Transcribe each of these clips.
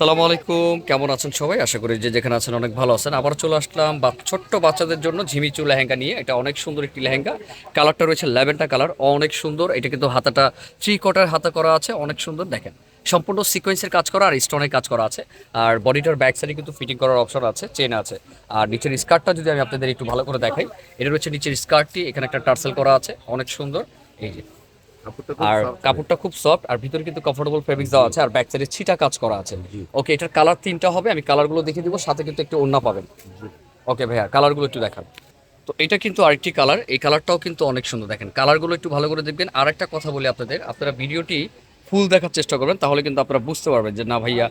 সালামু আলাইকুম। কেমন আছেন সবাই? আশা করি যে যেখানে আছেন অনেক ভালো আছেন। আবার চলে আসলাম বা ছোট্ট বাচ্চাদের জন্য ঝিমিচু লেহেঙ্গা নিয়ে। এটা অনেক সুন্দর একটি লেহেঙ্গা। কালারটা রয়েছে ল্যাভেন্ডার কালার। অনেক সুন্দর। এটা কিন্তু হাতাটা থ্রি কোয়ার্টার হাতা করা আছে। অনেক সুন্দর। দেখেন, সম্পূর্ণ সিকোয়েন্সের কাজ করা আর স্টোনের কাজ করা আছে। আর বডিটার ব্যাক সাইডে কিন্তু ফিটিং করার অপশন আছে, চেন আছে। আর নিচের স্কার্টটা যদি আমি আপনাদের একটু ভালো করে দেখাই, এটা রয়েছে নিচের স্কার্টটি। এখানে একটা টার্সেল করা আছে। অনেক সুন্দর। এই যে আর কাপড়টা খুব সফট আর ভিতরে কিন্তু কমফোর্টেবল ফেব্রিক্স দেওয়া আছে আর ব্যাক সাইডে ছিটা কাজ করা আছে। ওকে এটার কালার তিনটা হবে আমি কালারগুলো দেখিয়ে দিব সাথে কিন্তু একটু ওড়না পাবেন। ওকে ভাইয়া কালারগুলো একটু দেখান। তো এটা কিন্তু আরেকটি কালার এই কালারটাও কিন্তু অনেক সুন্দর দেখেন। কালারগুলো একটু ভালো করে দেখবেন। আর একটা কথা বলি আপনাদের আপনারা ভিডিওটি ফুল দেখার চেষ্টা করবেন তাহলে কিন্তু আপনারা বুঝতে পারবেন যে না ভাইয়া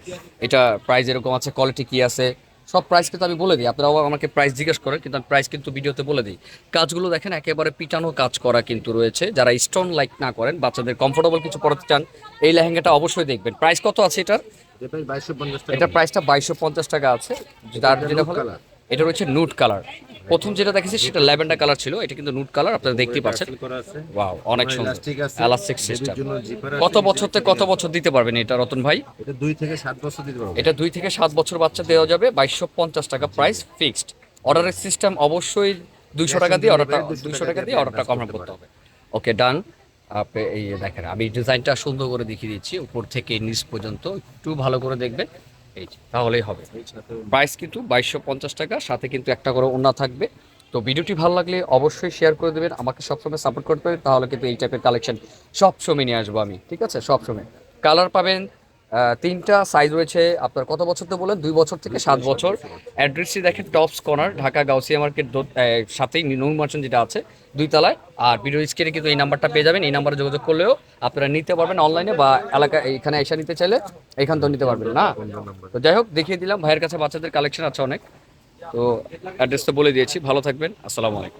এটা প্রাইস এরকম আছে কোয়ালিটি কি আছে? সব প্রাইস কিন্তু আমি বলে দিই। আপনারাও আমাকে প্রাইস জিজ্ঞেস করেন কিন্তু আমি প্রাইস কিন্তু ভিডিওতে বলে দিই। কাজগুলো দেখেন একেবারে পিটানো কাজ করা কিন্তু রয়েছে। যারা স্টোন লাইক না করেন বাচ্চাদের কমফোর্টেবল কিছু পড়তে চান এই লেহেঙ্গাটা অবশ্যই দেখবেন। প্রাইস কত আছে এটার? এটা বাইশশো টাকা এটা প্রাইসটা বাইশশো পঞ্চাশ টাকা আছে। যেটা হলো এটা হচ্ছে নুট কালার। প্রথম যেটা দেখেছি সেটা ল্যাভেন্ডার কালার ছিল এটা কিন্তু নুট কালার আপনারা দেখতেই পাচ্ছেন। ওয়াও অনেক সুন্দর। এলাস্টিক সিস্টেম কত বছর থেকে কত বছর দিতে পারবেন এটা রতন ভাই? এটা দুই থেকে সাত বছর দিতে পারব। এটা দুই থেকে সাত বছর বাচ্চা দেওয়া যাবে বাইশশো পঞ্চাশ টাকা প্রাইস ফিক্সড অর্ডারের সিস্টেম অবশ্যই দুইশো টাকা দিয়ে অর্ডারটা দুইশো টাকা দিয়ে অর্ডারটা কনফার্ম করতে হবে। ওকে ডান আপনি এই দেখেন আমি ডিজাইনটা সুন্দর করে দেখিয়ে দিচ্ছি উপর থেকে নিচ পর্যন্ত একটু ভালো করে দেখবেন। এই তাহলেই হবে। প্রাইস কিন্তু বাইশশো পঞ্চাশ টাকা, সাথে কিন্তু একটা করে ওনা থাকবে। তো ভিডিওটি ভালো লাগলে অবশ্যই শেয়ার করে দেবেন, আমাকে সবসময় সাপোর্ট করতে পারেন তাহলে কিন্তু এই টাইপের কালেকশন সবসময় নিয়ে আসব আমি, ঠিক আছে? সবসময়। কালার পাবেন তিনটা সাইজ রয়েছে আপনার কত বছর তো বলেন দুই বছর থেকে সাত বছর। অ্যাড্রেসটি দেখেন tops corner Dhaka Gausia market সাথেই নূর মার্চেন্ট যেটা আছে দুই তলায় আর ভিডিও স্ক্রিনে কিন্তু এই নাম্বারটা পেয়ে যাবেন। এই নাম্বারে যোগাযোগ করলেও আপনারা নিতে পারবেন অনলাইনে বা এলাকা এখানে এসে নিতে চাইলে এখান তো নিতে পারবেন না? তো যাই হোক দেখিয়ে দিলাম। ভাইয়ের কাছে বাচ্চাদের কালেকশন আছে অনেক। তো অ্যাড্রেস তো বলে দিয়েছি। ভালো থাকবেন। আসসালামু আলাইকুম।